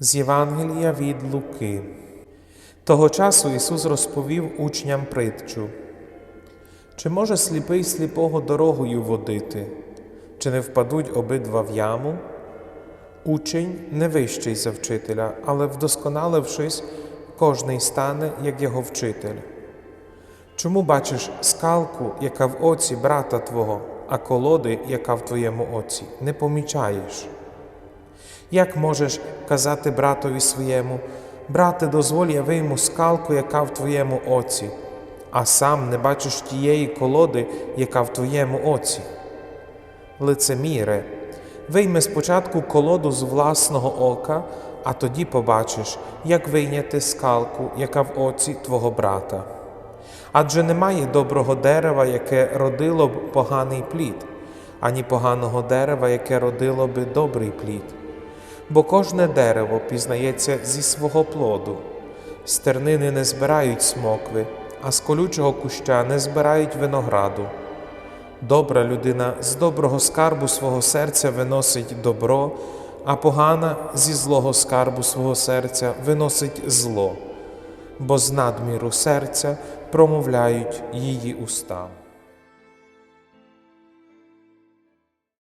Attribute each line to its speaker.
Speaker 1: З Євангелія від Луки. Того часу Ісус розповів учням притчу. Чи може сліпий сліпого дорогою водити, чи не впадуть обидва в яму? Учень не вищий за вчителя, але вдосконалившись, кожний стане, як його вчитель. Чому бачиш скалку, яка в оці брата твого, а колоди, яка в твоєму оці, не помічаєш? Як можеш казати братові своєму, брате, дозволь я вийму скалку, яка в твоєму оці, а сам не бачиш тієї колоди, яка в твоєму оці? Лицеміре, вийми спочатку колоду з власного ока, а тоді побачиш, як вийняти скалку, яка в оці твого брата. Адже немає доброго дерева, яке родило б поганий плід, ані поганого дерева, яке родило би добрий плід. Бо кожне дерево пізнається зі свого плоду. З тернини не збирають смокви, а з колючого куща не збирають винограду. Добра людина з доброго скарбу свого серця виносить добро, а погана зі злого скарбу свого серця виносить зло, бо з надміру серця промовляють її уста.